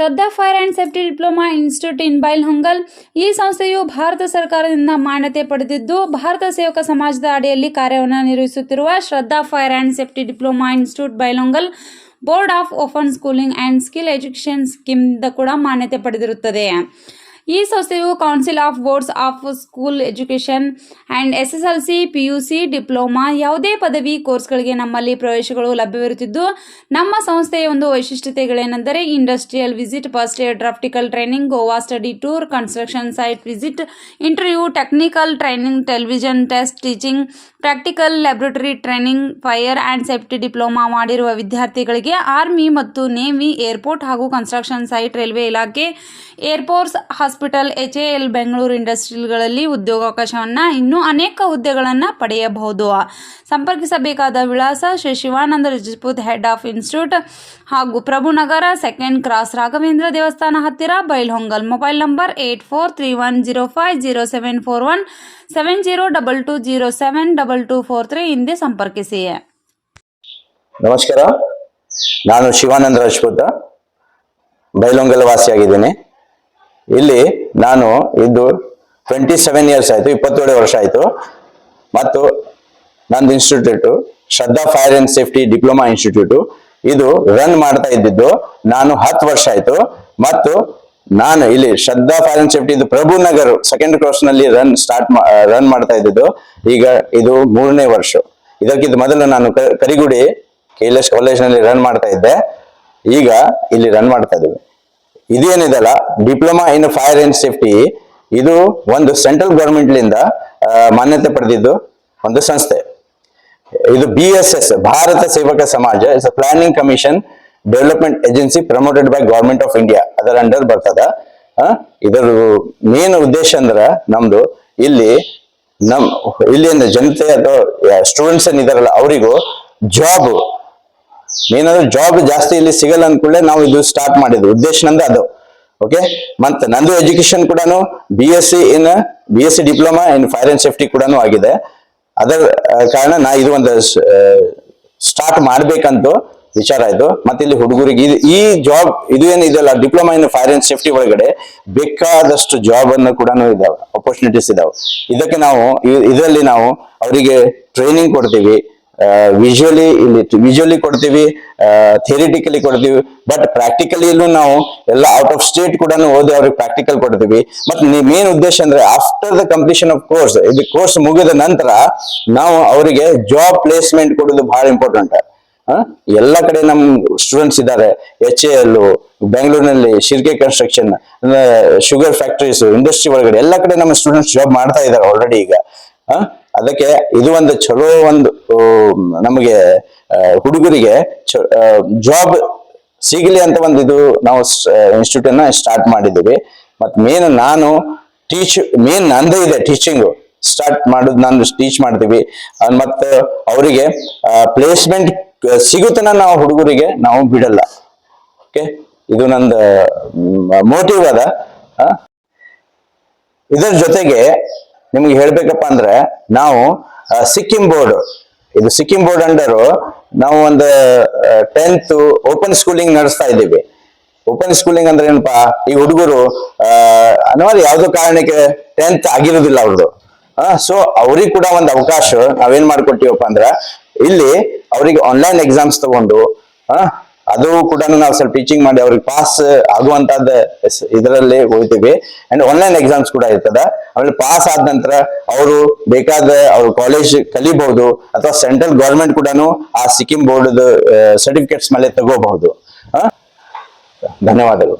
Shraddha fire and safety diploma institute in Bailhongal ಈ ಸಂಸ್ಥೆಯು ಭಾರತ ಸರ್ಕಾರದಿಂದ ಮಾನ್ಯತೆ ಪಡೆದಿದ್ದು, ಭಾರತ ಸೇವಕ ಸಮಾಜದ ಅಡಿಯಲ್ಲಿ ಕಾರ್ಯವನ್ನು ನಿರ್ವಹಿಸುತ್ತಿರುವ Shraddha fire and safety diploma institute Bailhongal board of open schooling and skill education ಸ್ಕೀಮ್ದ ಕೂಡ ಮಾನ್ಯತೆ ಪಡೆದಿರುತ್ತದೆ. ಈ ಸಂಸ್ಥೆಯು council of boards of school education and S S L C P U C diploma ಯಾವುದೇ ಪದವಿ ಕೋರ್ಸ್ಗಳಿಗೆ ನಮ್ಮಲ್ಲಿ ಪ್ರವೇಶಗಳು ಲಭ್ಯವಿರುತ್ತಿದ್ದು, ನಮ್ಮ ಸಂಸ್ಥೆಯ ಒಂದು ವೈಶಿಷ್ಟ್ಯತೆಗಳೇನೆಂದರೆ industrial visit first year practical training Goa study tour construction site visit interview technical training television test teaching practical laboratory training fire and safety diploma ಮಾಡಿರುವ ವಿದ್ಯಾರ್ಥಿಗಳಿಗೆ ಆರ್ಮಿ ಮತ್ತು ನೇವಿ ಏರ್ಪೋರ್ಟ್ ಹಾಗೂ ಕನ್ಸ್ಟ್ರಕ್ಷನ್ ಸೈಟ್ ರೈಲ್ವೆ ಇಲಾಖೆ air force hospital H A L Bengaluru ಇಂಡಸ್ಟ್ರಿಲ್ಗಳಲ್ಲಿ ಉದ್ಯೋಗಾವಕಾಶವನ್ನು ಇನ್ನೂ ಅನೇಕ ಹುದ್ದೆಗಳನ್ನು ಪಡೆಯಬಹುದು. ಸಂಪರ್ಕಿಸಬೇಕಾದ ವಿಳಾಸ Shri Shivananda Rajput head of institute ಹಾಗೂ ಪ್ರಭುನಗರ ಸೆಕೆಂಡ್ ಕ್ರಾಸ್ ರಾಘವೇಂದ್ರ ದೇವಸ್ಥಾನ ಹತ್ತಿರ Bailhongal mobile number eight four three one zero five zero seven four one, seven zero double two zero seven double two four three ಹಿಂದೆ ಸಂಪರ್ಕಿಸಿ. ನಮಸ್ಕಾರ. ನಾನು ಶಿವಾನಂದ ರಾಜ್ಪೂತ ಬೈಲೊಂಗಲ್ ವಾಸಿಯಾಗಿದ್ದೀನಿ ಇಲ್ಲಿ ನಾನು ಇದು ಟ್ವೆಂಟಿ ಸೆವೆನ್ ಇಯರ್ಸ್ ಆಯಿತು, ಇಪ್ಪತ್ತೇಳು ವರ್ಷ ಆಯಿತು. ಮತ್ತು ನಂದು institute Shraddha fire and safety diploma institute ಇದು ರನ್ ಮಾಡ್ತಾ ಇದ್ದಿದ್ದು ನಾನು ಹತ್ತು ವರ್ಷ ಆಯಿತು. ಮತ್ತು ನಾನು ಇಲ್ಲಿ ಶ್ರದ್ಧಾ ಫೈರ್ ಅಂಡ್ ಸೇಫ್ಟಿ ಇದು ಪ್ರಭು ನಗರ್ ಸೆಕೆಂಡ್ ಕ್ರಾಸ್ನಲ್ಲಿ ರನ್ ಸ್ಟಾರ್ಟ್ ರನ್ ಮಾಡ್ತಾ ಇದ್ದಿದ್ದು. ಈಗ ಇದು ಮೂರನೇ ವರ್ಷ. ಇದಕ್ಕಿಂತ ಮೊದಲು ನಾನು ಕರಿಗುಡಿ, ಕೆ ಎಲ್ ಎಸ್ ಕಾಲೇಜ್ನಲ್ಲಿ ರನ್ ಮಾಡ್ತಾ ಇದ್ದೆ. ಈಗ ಇಲ್ಲಿ ರನ್ ಮಾಡ್ತಾ ಇದ್ದೀವಿ. ಇದೇನಿದೆಲ್ಲ? Diploma in fire and safety. ಇದು ಒಂದು ಸೆಂಟ್ರಲ್ ಗೌರ್ಮೆಂಟ್ಲಿಂದ ಮಾನ್ಯತೆ ಪಡೆದಿದ್ದು ಒಂದು ಸಂಸ್ಥೆ. ಇದು B S S Bharat Sevak Samaj. Is a planning commission development agency promoted by government of India ಅದರ ಅಂಡರ್ ಬರ್ತದ. ಇದರ ಮೇನ್ ಉದ್ದೇಶ ಅಂದ್ರ ನಮ್ದು ಇಲ್ಲಿ ನಮ್ ಇಲ್ಲಿಂದ ಜನತೆ ಅಥವಾ ಸ್ಟೂಡೆಂಟ್ಸ್ ಏನಿದಾರಲ್ಲ, ಅವರಿಗೂ ಜಾಬ್ ಏನಂದ್ರೆ ಜಾಬ್ ಜಾಸ್ತಿ ಇಲ್ಲಿ ಸಿಗಲ್ಲ ಅಂದ್ಕೊಳ್ಳೆ ನಾವು ಇದು ಸ್ಟಾರ್ಟ್ ಮಾಡಿದ್ವಿ ಉದ್ದೇಶ ನಂದು ಅದು. ಓಕೆ ಮತ್ತೆ ನಂದು ಎಜುಕೇಶನ್ ಕೂಡ B S C in B S C diploma in fire and safety ಕೂಡ ಆಗಿದೆ. ಅದರ ಕಾರಣ ನಾ ಇದು ಒಂದು ಸ್ಟಾರ್ಟ್ ಮಾಡ್ಬೇಕಂತ ವಿಚಾರ ಆಯ್ತು ಮತ್ತೆ ಇಲ್ಲಿ ಹುಡುಗರಿಗೆ ಇದು, ಈ ಜಾಬ್ ಇದು ಏನಿದೆಯಲ್ಲ diploma in fire and safety ಒಳಗಡೆ ಬೇಕಾದಷ್ಟು ಜಾಬ್ ಅನ್ನು ಕೂಡ ಇದಾವೆ ಅಪರ್ಚುನಿಟೀಸ್ ಇದಾವೆ. ಇದಕ್ಕೆ ನಾವು ಇದರಲ್ಲಿ ನಾವು ಅವರಿಗೆ ಟ್ರೈನಿಂಗ್ ಕೊಡ್ತೀವಿ. ವಿಜುವಲಿ ಇಲ್ಲಿ ವಿಜುವಲಿ ಕೊಡ್ತೀವಿ ಥಿಯರಿಟಿಕಲಿ ಕೊಡ್ತೀವಿ ಬಟ್ ಪ್ರಾಕ್ಟಿಕಲಿಯಲ್ಲೂ ನಾವು ಎಲ್ಲ ಔಟ್ ಆಫ್ ಸ್ಟೇಟ್ ಕೂಡ ಓದಿ ಅವ್ರಿಗೆ ಪ್ರಾಕ್ಟಿಕಲ್ ಕೊಡ್ತೀವಿ. ಮತ್ತೆ ಮೇನ್ ಉದ್ದೇಶ ಅಂದ್ರೆ after the completion of course ಇದು ಕೋರ್ಸ್ ಮುಗಿದ ನಂತರ ನಾವು ಅವರಿಗೆ ಜಾಬ್ ಪ್ಲೇಸ್ಮೆಂಟ್ ಕೊಡೋದು ಬಹಳ ಇಂಪಾರ್ಟೆಂಟ್ ಎಲ್ಲ ಕಡೆ ನಮ್ ಸ್ಟೂಡೆಂಟ್ಸ್ ಇದ್ದಾರೆ ಎಚ್ ಎ ಎಲ್ ಬೆಂಗಳೂರಿನಲ್ಲಿ Shirke construction sugar factories industry ಒಳಗಡೆ ಎಲ್ಲ ಕಡೆ ನಮ್ಮ ಸ್ಟೂಡೆಂಟ್ಸ್ ಜಾಬ್ ಮಾಡ್ತಾ ಇದ್ದಾರೆ ಆಲ್ರೆಡಿ ಈಗ. ಅದಕ್ಕೆ ಇದು ಒಂದು ಚಲೋ ಒಂದು ನಮಗೆ ಹುಡುಗರಿಗೆ ಜಾಬ್ ಸಿಗಲಿ ಅಂತ ಒಂದು ಇದು ನಾವು ಇನ್ಸ್ಟಿಟ್ಯೂಟ್ ಅನ್ನ ಸ್ಟಾರ್ಟ್ ಮಾಡಿದ್ದೀವಿ. ಮತ್ ಮೇನ್ ನಾನು ಟೀಚ್ ಮೇನ್ ನಂದೇ ಇದೆ ಟೀಚಿಂಗ್ ಸ್ಟಾರ್ಟ್ ಮಾಡೋದು ನಾನು ಟೀಚ್ ಮಾಡ್ತೀವಿ. ಮತ್ತೆ ಅವರಿಗೆ ಪ್ಲೇಸ್ಮೆಂಟ್ ಸಿಗುತ್ತನ ನಾವು ಹುಡುಗರಿಗೆ, ನಾವು ಬಿಡಲ್ಲ. ಓಕೆ ಇದು ನಂದು ಮೋಟಿವ್ ಅದ. ಇದರ ಜೊತೆಗೆ ನಿಮ್ಗೆ ಹೇಳ್ಬೇಕಪ್ಪ ಅಂದ್ರೆ ನಾವು ಸಿಕ್ಕಿಂ ಬೋರ್ಡ್ ಇದು ಸಿಕ್ಕಿಂ ಬೋರ್ಡ್ ಅಂಡರ್ ನಾವು ಒಂದು ಟೆಂತ್ ಓಪನ್ ಸ್ಕೂಲಿಂಗ್ ನಡೆಸ್ತಾ ಇದ್ದೀವಿ. ಓಪನ್ ಸ್ಕೂಲಿಂಗ್ ಅಂದ್ರೆ ಏನಪ್ಪಾ, ಈ ಹುಡುಗರು ಅನಿವಾರ್ಯ ಯಾವ್ದೋ ಕಾರಣಕ್ಕೆ ಟೆಂತ್ ಆಗಿರೋದಿಲ್ಲ ಅವ್ರದ್ದು ಸೊ ಅವ್ರಿಗೆ ಕೂಡ ಒಂದು ಅವಕಾಶ ನಾವೇನ್ ಮಾಡ್ಕೊಟ್ಟಿವಪ್ಪ ಅಂದ್ರ, ಇಲ್ಲಿ ಅವ್ರಿಗೆ ಆನ್ಲೈನ್ ಎಕ್ಸಾಮ್ಸ್ ತಗೊಂಡು ಅದು ಕೂಡ ನಾವು ಸ್ವಲ್ಪ ಟೀಚಿಂಗ್ ಮಾಡಿ ಅವ್ರಿಗೆ ಪಾಸ್ ಆಗುವಂತದ್ದು ಇದರಲ್ಲಿ ಹೋಗ್ತೀವಿ. ಅಂಡ್ ಆನ್ಲೈನ್ ಎಕ್ಸಾಮ್ಸ್ ಕೂಡ ಇರ್ತದ. ಆಮೇಲೆ ಪಾಸ್ ಆದ ನಂತರ ಅವರು ಬೇಕಾದ ಅವ್ರ ಕಾಲೇಜ್ ಕಲಿಬಹುದು ಅಥವಾ ಸೆಂಟ್ರಲ್ ಗೌರ್ಮೆಂಟ್ ಕೂಡ ಆ ಸಿಕ್ಕಿಂ ಬೋರ್ಡ್ ಸರ್ಟಿಫಿಕೇಟ್ಸ್ ಮೇಲೆ ತಗೋಬಹುದು? ಧನ್ಯವಾದಗಳು.